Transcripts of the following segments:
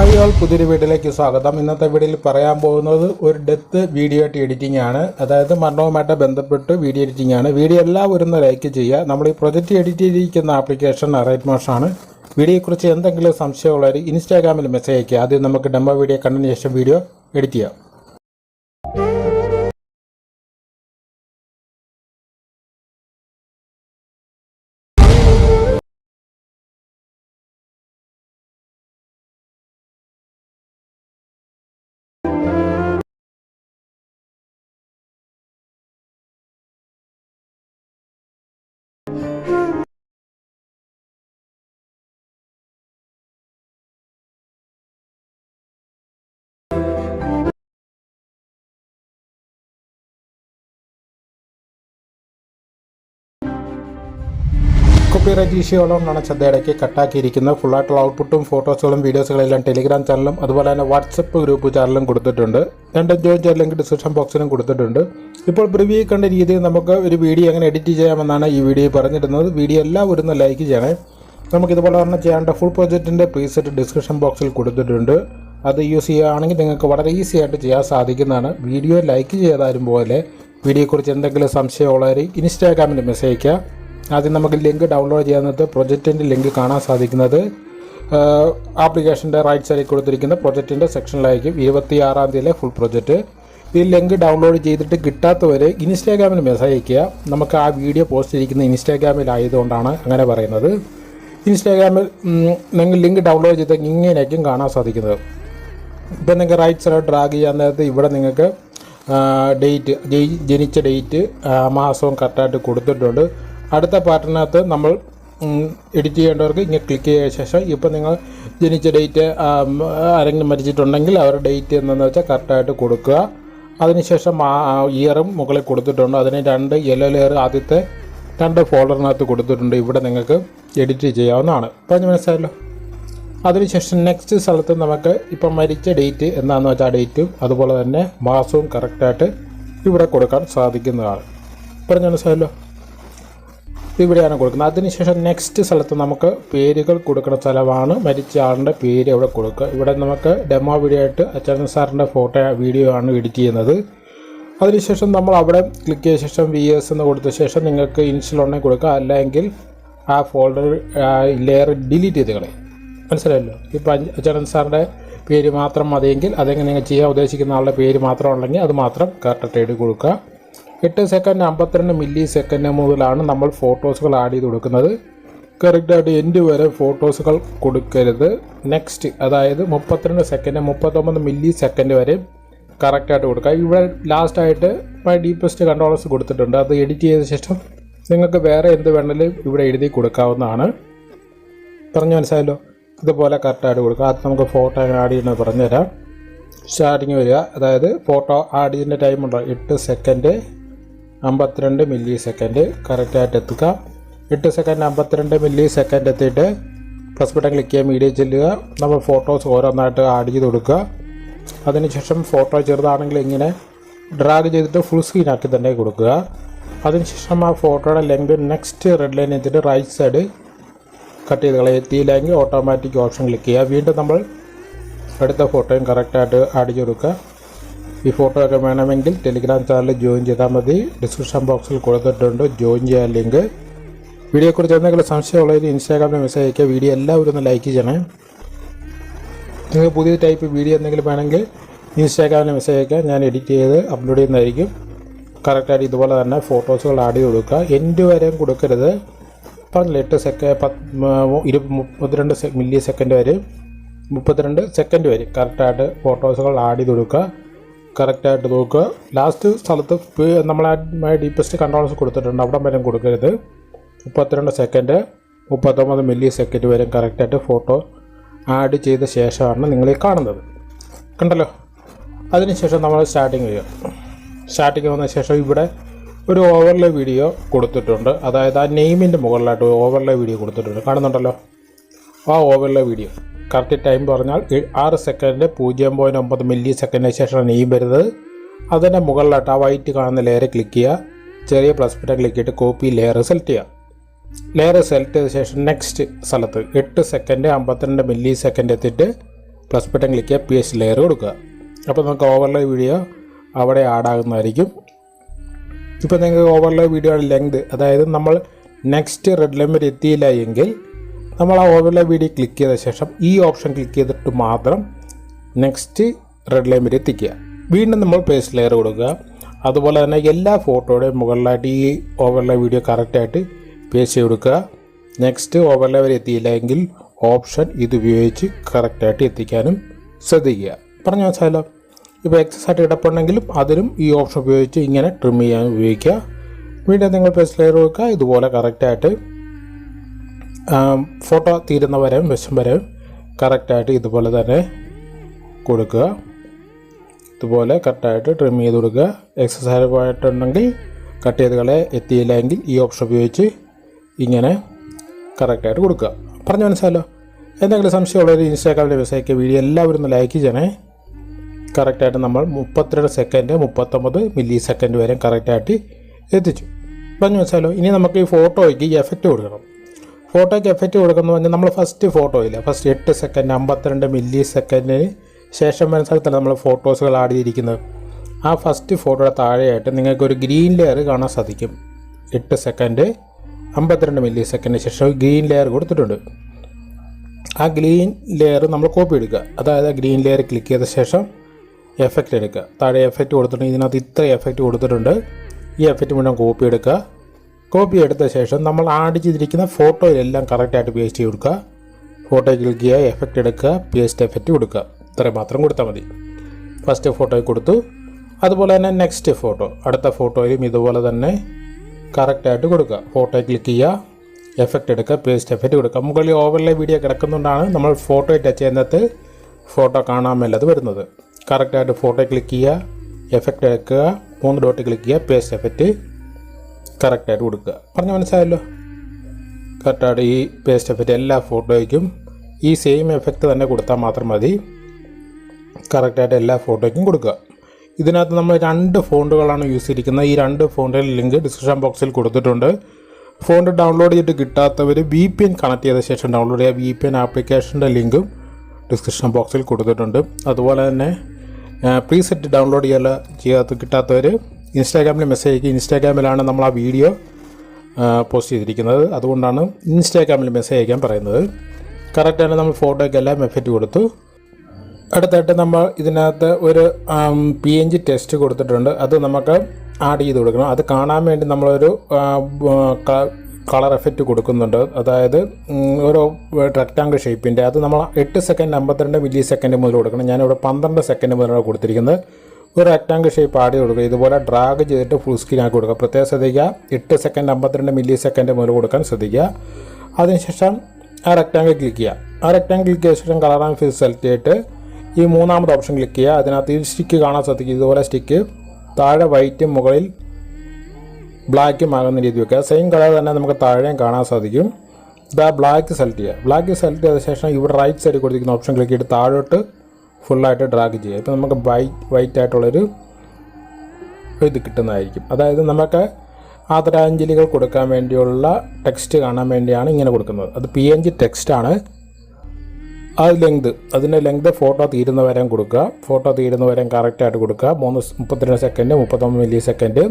Hi all പുതിയൊരു വീഡിയോയിലേക്ക് സ്വാഗതം. ഇന്നത്തെ വീഡിയോയിൽ പറയാൻ പോകുന്നത് ഒരു ഡെത്ത് വീഡിയോ ആയിട്ട് എഡിറ്റിംഗ് ആണ്. അതായത് മരണവുമായിട്ട് ബന്ധപ്പെട്ട് വീഡിയോ എഡിറ്റിംഗ് ആണ്. വീഡിയോ എല്ലാവരും ലൈക്ക് ചെയ്യുക. നമ്മൾ ഈ പ്രൊജക്റ്റ് എഡിറ്റ് ചെയ്തിരിക്കുന്ന ആപ്ലിക്കേഷൻ റൈറ്റ് മോഷാണ് വീഡിയോയെക്കുറിച്ച് എന്തെങ്കിലും സംശയമുള്ളവർ ഇൻസ്റ്റാഗ്രാമിൽ മെസ്സേജ് അയക്കുക ആദ്യം നമുക്ക് ഡെമോ വീഡിയോ കണ്ടതിന് ശേഷം വീഡിയോ എഡിറ്റ് ചെയ്യാം. കോപ്പിറൈറ്റ് ഇഷ്യൂ ഉള്ളതുകൊണ്ടാണ് ശ്രദ്ധയിടയ്ക്ക് കട്ടാക്കിയിരിക്കുന്നത്. ഫുള്ളായിട്ടുള്ള ഔട്ട്പുട്ടും ഫോട്ടോസുകളും വീഡിയോസുകളെല്ലാം ടെലിഗ്രാം ചാനലും അതുപോലെ തന്നെ വാട്സപ്പ് ഗ്രൂപ്പ് ചാനലും കൊടുത്തിട്ടുണ്ട്. രണ്ടും ജോയിൻ ചെയ്യാൻ ലിങ്ക് ഡിസ്ക്രിപ്ഷൻ ബോക്സിലും കൊടുത്തിട്ടുണ്ട്. ഇപ്പോൾ പ്രിവ്യൂ കണ്ട രീതിയിൽ നമുക്ക് ഒരു വീഡിയോ എങ്ങനെ എഡിറ്റ് ചെയ്യാമെന്നാണ് ഈ വീഡിയോ പറഞ്ഞിരുന്നത്. വീഡിയോ എല്ലാം ഒന്ന് ലൈക്ക് ചെയ്യണേ. നമുക്ക് ഇതുപോലെ തന്നെ ചെയ്യേണ്ട ഫുൾ പ്രോജക്റ്റിന്റെ പ്രീസെറ്റ് ഡിസ്ക്രിപ്ഷൻ ബോക്സിൽ കൊടുത്തിട്ടുണ്ട്. അത് യൂസ് ചെയ്യുകയാണെങ്കിൽ നിങ്ങൾക്ക് വളരെ ഈസി ആയിട്ട് ചെയ്യാൻ സാധിക്കുന്നതാണ്. വീഡിയോ ലൈക്ക് ചെയ്താലും പോലെ വീഡിയോയെക്കുറിച്ച് എന്തെങ്കിലും സംശയമുള്ളവർ ഇൻസ്റ്റാഗ്രാമിൽ മെസ്സേജ് അയയ്ക്കുക. ആദ്യം നമുക്ക് ലിങ്ക് ഡൗൺലോഡ് ചെയ്യാവുന്നത് പ്രൊജക്റ്റിന്റെ ലിങ്ക് കാണാൻ സാധിക്കുന്നത്. ആപ്ലിക്കേഷന്റെ റൈറ്റ് സൈഡിൽ കൊടുത്തിരിക്കുന്ന പ്രൊജക്റ്റിന്റെ സെക്ഷനിലായിരിക്കും ഇരുപത്തി ആറാം തീയതിയിലെ ഫുൾ പ്രൊജക്റ്റ് ഈ ലിങ്ക് ഡൗൺലോഡ് ചെയ്തിട്ട് കിട്ടാത്തവരെ ഇൻസ്റ്റാഗ്രാമിൽ മെസ്സേജ് അയയ്ക്കുക. നമുക്ക് ആ വീഡിയോ പോസ്റ്റ് ചെയ്തിരിക്കുന്ന ഇൻസ്റ്റാഗ്രാമിലായതുകൊണ്ടാണ് അങ്ങനെ പറയുന്നത്. ഇൻസ്റ്റാഗ്രാമിൽ നിങ്ങൾ ലിങ്ക് ഡൗൺലോഡ് ചെയ്ത് ഇങ്ങനെയൊക്കെയും കാണാൻ സാധിക്കുന്നത്. ഇപ്പം നിങ്ങൾക്ക് റൈറ്റ് സൈഡ് ഡ്രാഗ് ചെയ്യാൻ നേരത്ത് ഇവിടെ നിങ്ങൾക്ക് ഡേറ്റ് ജനിച്ച ഡേറ്റ് മാസവും കറക്റ്റായിട്ട് കൊടുത്തിട്ടുണ്ട്. അടുത്ത പാർട്ടിനകത്ത് നമ്മൾ എഡിറ്റ് ചെയ്യേണ്ടവർക്ക് ഇങ്ങനെ ക്ലിക്ക് ചെയ്ത ശേഷം ഇപ്പോൾ നിങ്ങൾ ജനിച്ച ഡേറ്റ് ആരെങ്കിലും മരിച്ചിട്ടുണ്ടെങ്കിൽ അവരുടെ ഡേറ്റ് എന്താണെന്ന് വെച്ചാൽ കറക്റ്റായിട്ട് കൊടുക്കുക. അതിനുശേഷം ആ ഇയറും മുകളിൽ കൊടുത്തിട്ടുണ്ട്. അതിന് രണ്ട് യെല്ലോ ലെയർ ആദ്യത്തെ രണ്ട് ഫോൾഡറിനകത്ത് കൊടുത്തിട്ടുണ്ട്. ഇവിടെ നിങ്ങൾക്ക് എഡിറ്റ് ചെയ്യാവുന്നതാണ്. പറഞ്ഞു മനസ്സിലായല്ലോ? അതിനുശേഷം നെക്സ്റ്റ് സ്ഥലത്ത് നമുക്ക് ഇപ്പം മരിച്ച ഡേറ്റ് എന്താണെന്ന് വെച്ചാൽ ഡേറ്റും അതുപോലെ തന്നെ മാസവും കറക്റ്റായിട്ട് ഇവിടെ കൊടുക്കാൻ സാധിക്കുന്നതാണ്. പറഞ്ഞു മനസ്സിലായല്ലോ? ഇവിടെയാണ് കൊടുക്കുന്നത്. അതിനുശേഷം നെക്സ്റ്റ് സ്ഥലത്ത് നമുക്ക് പേരുകൾ കൊടുക്കുന്ന സ്ഥലമാണ്. മരിച്ച ആളിന്റെ പേര് ഇവിടെ കൊടുക്കുക. ഇവിടെ നമുക്ക് ഡെമോ വീഡിയോ ആയിട്ട് അച്ഛൻ സാറിന്റെ ഫോട്ടോ വീഡിയോ ആണ് എഡിറ്റ് ചെയ്യുന്നത്. അതിനുശേഷം നമ്മൾ അവിടെ ക്ലിക്ക് ചെയ്ത ശേഷം വി എസ് എന്ന് കൊടുത്ത ശേഷം നിങ്ങൾക്ക് ഇൻസ്റ്റൽ ഉണ്ടെങ്കിൽ കൊടുക്കുക. അല്ലെങ്കിൽ ആ ഫോൾഡർ ലെയർ ഡിലീറ്റ് ചെയ്ത് കളയും. മനസ്സിലായല്ലോ? ഇപ്പോൾ അച്ഛൻ സാറിന്റെ പേര് മാത്രം മതിയെങ്കിൽ അതെങ്ങനെ നിങ്ങൾ ചെയ്യാൻ ഉദ്ദേശിക്കുന്ന ആളുടെ പേര് മാത്രം ഉണ്ടെങ്കിൽ അത് മാത്രം കറക്റ്റ് എഴുതി കൊടുക്കുക. എട്ട് സെക്കൻഡ് അമ്പത്തിരണ്ട് മില്ലി സെക്കൻഡ് മുതലാണ് നമ്മൾ ഫോട്ടോസുകൾ ആഡ് ചെയ്ത് കൊടുക്കുന്നത്. കറക്റ്റായിട്ട് എൻഡ് വരെ ഫോട്ടോസുകൾ കൊടുക്കരുത്. നെക്സ്റ്റ് അതായത് മുപ്പത്തിരണ്ട് സെക്കൻഡ് മുപ്പത്തൊമ്പത് മില്ലി സെക്കൻഡ് വരെ കറക്റ്റായിട്ട് കൊടുക്കുക. ഇവിടെ ലാസ്റ്റായിട്ട് മൈ ഡീപ്പസ്റ്റ് കൺട്രോളേഴ്സ് കൊടുത്തിട്ടുണ്ട്. അത് എഡിറ്റ് ചെയ്ത ശേഷം നിങ്ങൾക്ക് വേറെ എന്ത് വേണമെങ്കിലും ഇവിടെ എഴുതി കൊടുക്കാവുന്നതാണ്. പറഞ്ഞു മനസ്സിലായല്ലോ? ഇതുപോലെ കറക്റ്റായിട്ട് കൊടുക്കുക. അത് നമുക്ക് ഫോട്ടോ ആഡ് ചെയ്യണമെന്ന് പറഞ്ഞുതരാം. സ്റ്റാർട്ടിങ് വരിക. അതായത് ഫോട്ടോ ആഡ് ചെയ്യുന്ന ടൈമുണ്ടോ എട്ട് സെക്കൻഡ്. അമ്പത്തിരണ്ട് മില്ലി സെക്കൻഡ് കറക്റ്റായിട്ട് എത്തുക. എട്ട് സെക്കൻഡ് അമ്പത്തിരണ്ട് മില്ലി സെക്കൻഡ് എത്തിയിട്ട് പ്ലസ് ബട്ടൺ ക്ലിക്ക് ചെയ്യാൻ മീഡിയ ചെല്ലുക. നമ്മൾ ഫോട്ടോസ് ഓരോന്നായിട്ട് ആഡ് ചെയ്ത് കൊടുക്കുക. അതിനുശേഷം ഫോട്ടോ ചെറുതാണെങ്കിൽ ഇങ്ങനെ ഡ്രാഗ് ചെയ്തിട്ട് ഫുൾ സ്ക്രീൻ ആക്കി തന്നെ കൊടുക്കുക. അതിനുശേഷം ആ ഫോട്ടോയുടെ ലെങ്ത് നെക്സ്റ്റ് റെഡ് ലൈൻ എത്തിയിട്ട് റൈറ്റ് സൈഡ് കട്ട് ചെയ്ത് കളയുക. എത്തിയില്ലെങ്കിൽ ഓട്ടോമാറ്റിക് ഓപ്ഷൻ ക്ലിക്ക് ചെയ്യുക. വീണ്ടും നമ്മൾ എടുത്ത ഫോട്ടോയും കറക്റ്റായിട്ട് ആഡ് ചെയ്ത് കൊടുക്കുക. ഈ ഫോട്ടോ ഒക്കെ വേണമെങ്കിൽ ടെലിഗ്രാം ചാനലിൽ ജോയിൻ ചെയ്താൽ മതി. ഡിസ്ക്രിപ്ഷൻ ബോക്സിൽ കൊടുത്തിട്ടുണ്ട്. ജോയിൻ ചെയ്യാൻ ലിങ്ക് വീഡിയോയെക്കുറിച്ച് എന്തെങ്കിലും സംശയമുള്ളവർ ഇൻസ്റ്റാഗ്രാമിൽ മെസ്സേജ് അയക്കുക. വീഡിയോ എല്ലാവരും ഒന്ന് ലൈക്ക് ചെയ്യണേ. നിങ്ങൾക്ക് പുതിയ ടൈപ്പ് വീഡിയോ എന്തെങ്കിലും വേണമെങ്കിൽ ഇൻസ്റ്റാഗ്രാമിൽ മെസ്സേജ് അയക്കുക. ഞാൻ എഡിറ്റ് ചെയ്ത് അപ്ലോഡ് ചെയ്യുന്നതായിരിക്കും. കറക്റ്റായിട്ട് ഇതുപോലെ തന്നെ ഫോട്ടോസുകൾ ആഡ് ചെയ്ത് കൊടുക്കുക. എന്റെ വരെയും കൊടുക്കരുത്. പറഞ്ഞില്ല എട്ട് സെക്കൻഡ് പത്ത് ഇരു മുപ്പത്തിരണ്ട് മില്ലി സെക്കൻഡ് വരെ മുപ്പത്തിരണ്ട് സെക്കൻഡ് വരെ കറക്റ്റായിട്ട് ഫോട്ടോസുകൾ ആഡ് ചെയ്ത് കൊടുക്കുക. കറക്റ്റായിട്ട് നോക്കുക. ലാസ്റ്റ് സ്ഥലത്ത് നമ്മൾ ഡീപ്പസ്റ്റ് കൺട്രോൾസ് കൊടുത്തിട്ടുണ്ട്. അവിടെ വരെ കൊടുക്കരുത്. മുപ്പത്തിരണ്ട് സെക്കൻഡ് മുപ്പത്തൊമ്പത് മില്ലി സെക്കൻഡ് വരെ കറക്റ്റായിട്ട് ഫോട്ടോ ആഡ് ചെയ്ത ശേഷമാണ് നിങ്ങൾ ഈ കാണുന്നത്. കണ്ടല്ലോ? അതിനുശേഷം നമ്മൾ സ്റ്റാർട്ടിങ് ചെയ്യുക. സ്റ്റാർട്ടിങ് വന്ന ശേഷം ഇവിടെ ഒരു ഓവർലേ വീഡിയോ കൊടുത്തിട്ടുണ്ട്. അതായത് ആ നെയിമിന്റെ മുകളിലായിട്ട് ഓവർലേ വീഡിയോ കൊടുത്തിട്ടുണ്ട്. കാണുന്നുണ്ടല്ലോ? ആ ഓവർലേ വീഡിയോ കറക്റ്റ് ടൈം പറഞ്ഞാൽ ആറ് സെക്കൻഡ് പൂജ്യം പോയിന്റ് ഒമ്പത് മില്ലി സെക്കൻഡിന് ശേഷമാണ് ഈ വരുന്നത്. അതിന്റെ മുകളിലായിട്ട് ആ വൈറ്റ് കാണുന്ന ലെയർ ക്ലിക്ക് ചെയ്യുക. ചെറിയ പ്ലസ് ബട്ടൺ ക്ലിക്ക് ചെയ്തിട്ട് കോപ്പി ലെയർ സെലക്ട് ചെയ്യുക. ലെയർ സെലക്ട് ചെയ്ത ശേഷം നെക്സ്റ്റ് സ്ഥലത്ത് എട്ട് സെക്കൻഡ് അമ്പത്തിരണ്ട് മില്ലി സെക്കൻഡ് എത്തിയിട്ട് പ്ലസ് ബട്ടൺ ക്ലിക്ക് ചെയ്യുക പി എച്ച് ലെയർ കൊടുക്കുക. അപ്പോൾ നമുക്ക് ഓവർലേ വീഡിയോ അവിടെ ആഡ് ആകുന്നതായിരിക്കും. ഇപ്പോൾ നിങ്ങൾക്ക് ഓവർലേ വീഡിയോയുടെ ലെങ്ത് അതായത് നമ്മൾ നെക്സ്റ്റ് റെഡ് ലൈൻ എത്തിയില്ല എങ്കിൽ നമ്മൾ ആ ഓവർലേ വീഡിയോ ക്ലിക്ക് ചെയ്ത ശേഷം ഈ ഓപ്ഷൻ ക്ലിക്ക് ചെയ്തിട്ട് മാത്രം നെക്സ്റ്റ് റെഡ് ലൈൻ വരെ എത്തിക്കുക. വീണ്ടും നമ്മൾ പേസ്റ്റ് ലെയർ കൊടുക്കുക. അതുപോലെ തന്നെ എല്ലാ ഫോട്ടോയുടെയും മുകളിലായിട്ട് ഈ ഓവർലേ വീഡിയോ കറക്റ്റായിട്ട് പേസ്റ്റ് ചെയ്ത് കൊടുക്കുക. നെക്സ്റ്റ് ഓവർലേ വരെ എത്തിയില്ല എങ്കിൽ ഓപ്ഷൻ ഇതുപയോഗിച്ച് കറക്റ്റായിട്ട് എത്തിക്കാനും ശ്രദ്ധിക്കുക. പറഞ്ഞു വെച്ചാലോ ഇപ്പോൾ എക്സസ് ആയിട്ട് ഇടപെടണമെങ്കിലും അതിലും ഈ ഓപ്ഷൻ ഉപയോഗിച്ച് ഇങ്ങനെ ട്രിം ചെയ്യാൻ ഉപയോഗിക്കുക. വീണ്ടും നിങ്ങൾ പേസ്റ്റ് ലെയർ കൊടുക്കുക. ഇതുപോലെ കറക്റ്റായിട്ട് ഫോട്ടോ തീരുന്ന വരെയും വശം വരെയും കറക്റ്റായിട്ട് ഇതുപോലെ തന്നെ കൊടുക്കുക. ഇതുപോലെ കറക്റ്റായിട്ട് ട്രിം ചെയ്ത് കൊടുക്കുക. എക്സസൈസ് ആയിട്ടുണ്ടെങ്കിൽ കട്ട് ചെയ്ത് കളെ എത്തിയില്ല എങ്കിൽ ഈ ഓപ്ഷൻ ഉപയോഗിച്ച് ഇങ്ങനെ കറക്റ്റായിട്ട് കൊടുക്കുക. പറഞ്ഞു മനസ്സിലല്ലോ എന്തെങ്കിലും സംശയമുള്ളൊരു ഇൻസ്റ്റാഗ്രാമിലെ വെബ്സൈറ്റ് വീഡിയോ എല്ലാവരും ഒന്ന് ലൈക്ക് ചെയ്യണേ. കറക്റ്റായിട്ട് നമ്മൾ മുപ്പത്തിരണ്ട് സെക്കൻഡ് മുപ്പത്തൊമ്പത് മില്ലി സെക്കൻഡ് വരെ കറക്റ്റായിട്ട് എത്തിച്ചു. പറഞ്ഞു മനസ്സിലല്ലോ ഇനി നമുക്ക് ഈ ഫോട്ടോയ്ക്ക് എഫക്റ്റ് കൊടുക്കണം. ഫോട്ടോയ്ക്ക് എഫക്റ്റ് കൊടുക്കുന്നത് പറഞ്ഞാൽ നമ്മൾ ഫസ്റ്റ് ഫോട്ടോയില്ല ഫസ്റ്റ് എട്ട് സെക്കൻഡ് അമ്പത്തിരണ്ട് മില്ലി സെക്കൻഡിന് ശേഷം വരുന്ന സ്ഥലത്താണ് നമ്മൾ ഫോട്ടോസുകൾ ആഡ് ചെയ്തിരിക്കുന്നത്. ആ ഫസ്റ്റ് ഫോട്ടോയുടെ താഴെയായിട്ട് നിങ്ങൾക്ക് ഒരു ഗ്രീൻ ലെയർ കാണാൻ സാധിക്കും. എട്ട് സെക്കൻഡ് അമ്പത്തിരണ്ട് മില്ലി സെക്കൻഡിന് ശേഷം ഗ്രീൻ ലെയർ കൊടുത്തിട്ടുണ്ട്. ആ ഗ്രീൻ ലെയർ നമ്മൾ കോപ്പി എടുക്കുക. അതായത് ആ ഗ്രീൻ ലെയർ ക്ലിക്ക് ചെയ്ത ശേഷം എഫക്റ്റ് എടുക്കുക. താഴെ എഫക്റ്റ് കൊടുത്തിട്ടുണ്ട്. ഇതിനകത്ത് ഇത്ര എഫക്റ്റ് കൊടുത്തിട്ടുണ്ട്. ഈ എഫക്റ്റ് മുഴുവൻ കോപ്പി എടുക്കുക. കോപ്പി എടുത്ത ശേഷം നമ്മൾ ആഡ് ചെയ്തിരിക്കുന്ന ഫോട്ടോയിലെല്ലാം കറക്റ്റായിട്ട് പേസ്റ്റ് ചെയ്ത് കൊടുക്കുക. ഫോട്ടോ ക്ലിക്ക് ചെയ്യുക എഫക്റ്റ് എടുക്കുക പേസ്റ്റ് എഫക്റ്റ് കൊടുക്കുക. ഇത്രയും മാത്രം കൊടുത്താൽ മതി. ഫസ്റ്റ് ഫോട്ടോയിൽ കൊടുത്തു. അതുപോലെ തന്നെ നെക്സ്റ്റ് ഫോട്ടോ അടുത്ത ഫോട്ടോയിലും ഇതുപോലെ തന്നെ കറക്റ്റായിട്ട് കൊടുക്കുക. ഫോട്ടോ ക്ലിക്ക് ചെയ്യുക എഫക്റ്റ് എടുക്കുക പേസ്റ്റ് എഫക്റ്റ് കൊടുക്കുക. മുകളിൽ ഓവർലേ വീഡിയോ കിടക്കുന്നതുകൊണ്ടാണ് നമ്മൾ ഫോട്ടോ ടച്ച് ചെയ്യുന്നത്. ഫോട്ടോ കാണാൻ മേലത് വരുന്നത്. കറക്റ്റായിട്ട് ഫോട്ടോ ക്ലിക്ക് ചെയ്യുക എഫക്റ്റ് എടുക്കുക മൂന്ന് ഡോട്ട് ക്ലിക്ക് ചെയ്യുക പേസ്റ്റ് എഫക്റ്റ് കറക്റ്റായിട്ട് കൊടുക്കുക. പറഞ്ഞ മനസ്സിലായല്ലോ? കറക്റ്റായിട്ട് ഈ പേസ്റ്റ് എഫക്റ്റ് എല്ലാ ഫോട്ടോയ്ക്കും ഈ സെയിം എഫക്റ്റ് തന്നെ കൊടുത്താൽ മാത്രം മതി. കറക്റ്റായിട്ട് എല്ലാ ഫോട്ടോയ്ക്കും കൊടുക്കുക. ഇതിനകത്ത് നമ്മൾ രണ്ട് ഫോണ്ടുകളാണ് യൂസ് ചെയ്തിരിക്കുന്നത്. ഈ രണ്ട് ഫോണിന്റെ ലിങ്ക് ഡിസ്ക്രിപ്ഷൻ ബോക്സിൽ കൊടുത്തിട്ടുണ്ട്. ഫോണ്ട് ഡൗൺലോഡ് ചെയ്തിട്ട് കിട്ടാത്തവർ വി പി എൻ കണക്ട് ചെയ്ത ശേഷം ഡൗൺലോഡ് ചെയ്യുക. വി പി എൻ ആപ്ലിക്കേഷന്റെ ലിങ്കും ഡിസ്ക്രിപ്ഷൻ ബോക്സിൽ കൊടുത്തിട്ടുണ്ട്. അതുപോലെ തന്നെ പ്രീസെറ്റ് ഡൗൺലോഡ് ചെയ്യാൻ ചെയ്യാത്ത കിട്ടാത്തവർ ഇൻസ്റ്റാഗ്രാമിൽ മെസ്സേജ് അയക്കുക ഇൻസ്റ്റാഗ്രാമിലാണ് നമ്മൾ ആ വീഡിയോ പോസ്റ്റ് ചെയ്തിരിക്കുന്നത്. അതുകൊണ്ടാണ് ഇൻസ്റ്റാഗ്രാമിൽ മെസ്സേജ് അയക്കാൻ പറയുന്നത്. കറക്റ്റായിട്ട് നമ്മൾ ഫോട്ടോയ്ക്കെല്ലാം എഫക്റ്റ് കൊടുത്തു. അടുത്തായിട്ട് നമ്മൾ ഇതിനകത്ത് ഒരു പി എൻ ജി ടെസ്റ്റ് കൊടുത്തിട്ടുണ്ട്. അത് നമുക്ക് ആഡ് ചെയ്ത് കൊടുക്കണം. അത് കാണാൻ വേണ്ടി നമ്മളൊരു കളർ എഫക്റ്റ് കൊടുക്കുന്നുണ്ട്. അതായത് ഓരോ റെക്റ്റാങ്കിൾ ഷേപ്പിന്റെ അത് നമ്മൾ എട്ട് സെക്കൻഡ് അമ്പത്തിരണ്ട് മില്ലി സെക്കൻഡ് മുതൽ കൊടുക്കണം. ഞാനിവിടെ പന്ത്രണ്ട് സെക്കൻഡ് മുതലാണ് കൊടുത്തിരിക്കുന്നത്. ഒരു റെക്റ്റാങ്കിൾ ഷേപ്പ് ആടി കൊടുക്കുക. ഇതുപോലെ ഡ്രാഗ് ചെയ്തിട്ട് ഫുൾ സ്ക്രീൻ ആക്കി കൊടുക്കുക. പ്രത്യേകം ശ്രദ്ധിക്കുക. എട്ട് സെക്കൻഡ് അമ്പത്തിരണ്ട് മില്ലി സെക്കൻഡ് മുതൽ കൊടുക്കാൻ ശ്രദ്ധിക്കുക. അതിനുശേഷം ആ റെക്റ്റാങ്കിൾ ക്ലിക്ക് ചെയ്യുക. ആ റെക്റ്റാങ്കിൾ ക്ലിക്ക് ചെയ്ത ശേഷം കളർ ആൻഡ് ഫിൽ സെലക്ട് ചെയ്തിട്ട് ഈ മൂന്നാമത്തെ ഓപ്ഷൻ ക്ലിക്ക് ചെയ്യുക. അതിനകത്ത് ഈ സ്റ്റിക്ക് കാണാൻ ശ്രദ്ധിക്കുക. ഇതുപോലെ സ്റ്റിക്ക് താഴെ വൈറ്റും മുകളിൽ ബ്ലാക്കും ആകുന്ന രീതി വെക്കുക. സെയിം കളർ തന്നെ നമുക്ക് താഴെയും കാണാൻ സാധിക്കും. ഇതാ ബ്ലാക്ക് സെലക്ട് ചെയ്യുക. ബ്ലാക്ക് സെലക്ട് ചെയ്ത ശേഷം ഇവിടെ റൈറ്റ് സൈഡിൽ കൊടുത്തിരിക്കുന്ന ഓപ്ഷൻ ക്ലിക്ക് ചെയ്തിട്ട് താഴോട്ട് ഫുള്ളായിട്ട് ഡ്രാഗ് ചെയ്യുക. ഇപ്പോൾ നമുക്ക് വൈറ്റ് വൈറ്റ് ആയിട്ടുള്ളൊരു ഇത് കിട്ടുന്നതായിരിക്കും. അതായത് നമുക്ക് ആദരാഞ്ജലികൾ കൊടുക്കാൻ വേണ്ടിയുള്ള ടെക്സ്റ്റ് കാണാൻ വേണ്ടിയാണ് ഇങ്ങനെ കൊടുക്കുന്നത്. അത് പി എൻ ജി ടെക്സ്റ്റാണ് ആ ലെങ്ത് അതിന്റെ ലെങ്ത് ഫോട്ടോ തീരുന്ന വരെയും കൊടുക്കുക. ഫോട്ടോ തീരുന്ന വരെയും കറക്റ്റായിട്ട് കൊടുക്കുക. മൂന്ന് മുപ്പത്തിരണ്ട് സെക്കൻഡ് മുപ്പത്തൊന്ന് മില്ലി സെക്കൻഡ്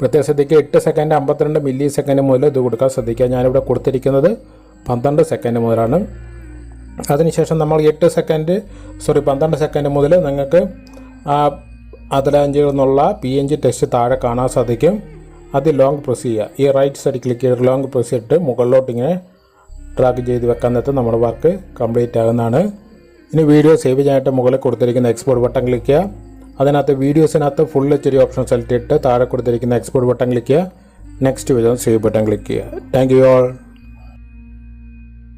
പ്രത്യേക ശ്രദ്ധിക്കുക എട്ട് സെക്കൻഡ് അമ്പത്തിരണ്ട് മില്ലി സെക്കൻഡ് മുതൽ ഇത് കൊടുക്കാൻ ശ്രദ്ധിക്കുക. ഞാനിവിടെ കൊടുത്തിരിക്കുന്നത് പന്ത്രണ്ട് സെക്കൻഡ് മുതലാണ്. അതിനുശേഷം നമ്മൾ എട്ട് സെക്കൻഡ് സോറി പന്ത്രണ്ട് സെക്കൻഡ് മുതൽ നിങ്ങൾക്ക് ആ അതിലഞ്ചിൽ നിന്നുള്ള പി എൻ ജി ടെസ്റ്റ് താഴെ കാണാൻ സാധിക്കും. അത് ലോങ് പ്രസ് ചെയ്യുക. ഈ റൈറ്റ് സൈഡ് ക്ലിക്ക് ചെയ്ത് ലോങ് പ്രസ് ചെയ്തിട്ട് മുകളിലോട്ട് ഇങ്ങനെ ട്രാക്ക് ചെയ്ത് വെക്കാൻ നേരത്ത് നമ്മുടെ വർക്ക് കംപ്ലീറ്റ് ആകുന്നതാണ്. ഇനി വീഡിയോ സേവ് ചെയ്യാനായിട്ട് മുകളിൽ കൊടുത്തിരിക്കുന്ന എക്സ്പോർട്ട് ബട്ടൺ ക്ലിക്ക് ചെയ്യുക. അതിനകത്ത് വീഡിയോസിനകത്ത് full H D option select ചെയ്തിട്ട് താഴെ കൊടുത്തിരിക്കുന്ന എക്സ്പോർട്ട് ബട്ടൺ ക്ലിക്ക് ചെയ്യുക. നെക്സ്റ്റ് വിധം സേവ് ബട്ടൺ ക്ലിക്ക് ചെയ്യുക. Thank you all